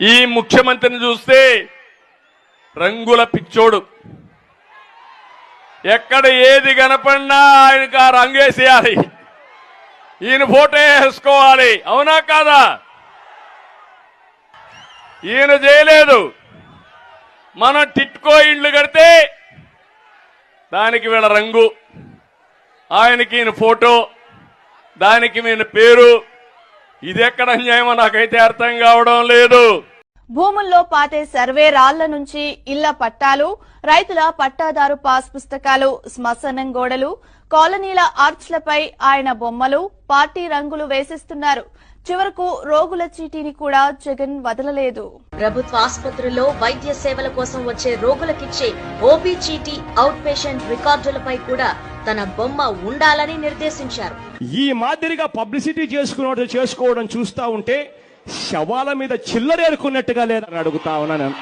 ఈ ముఖ్యమంత్రిని చూస్తే రంగుల పిచ్చోడు. ఎక్కడ ఏది కనపడినా ఆయనకు ఆ రంగేసేయాలి ఈయన ఫోటో వేసుకోవాలి. అవునా కాదా? ఈయన చేయలేదు. మనం టిట్కో ఇండ్లు కడితే దానికి వీళ్ళ రంగు ఆయనకి ఈయన ఫోటో దానికి ఈయన పేరు. ఇది ఎక్కడ అన్యాయమో నాకైతే అర్థం కావడం లేదు. భూముల్లో పాతే సర్వే రాళ్ళ నుంచి ఇళ్ళ పట్టాలు రైతుల పట్టాదారు పాస్ పుస్తకాలు శ్మశానం గోడలు కాలనీల ఆర్చ్లపై ఆయన బొమ్మలు పార్టీ రంగులు వేసిస్తున్నారు. చివరకు రోగుల చీటీని కూడా జగన్ వదలలేదు. ప్రభుత్వ ఆసుపత్రుల్లో వైద్య సేవల కోసం వచ్చే రోగులకిచ్చే ఓపీ చీటీ అవుట్ పేషెంట్ రికార్డులపై కూడా తన బొమ్మ ఉండాలని నిర్దేశించారు. ఈ మాదిరిగా పబ్లిసిటీ చేసుకున్నట్టు చేసుకోవడం చూస్తా ఉంటే శవాల మీద చిల్లరేరుకున్నట్టుగా లేదని అడుగుతా ఉన్నాను.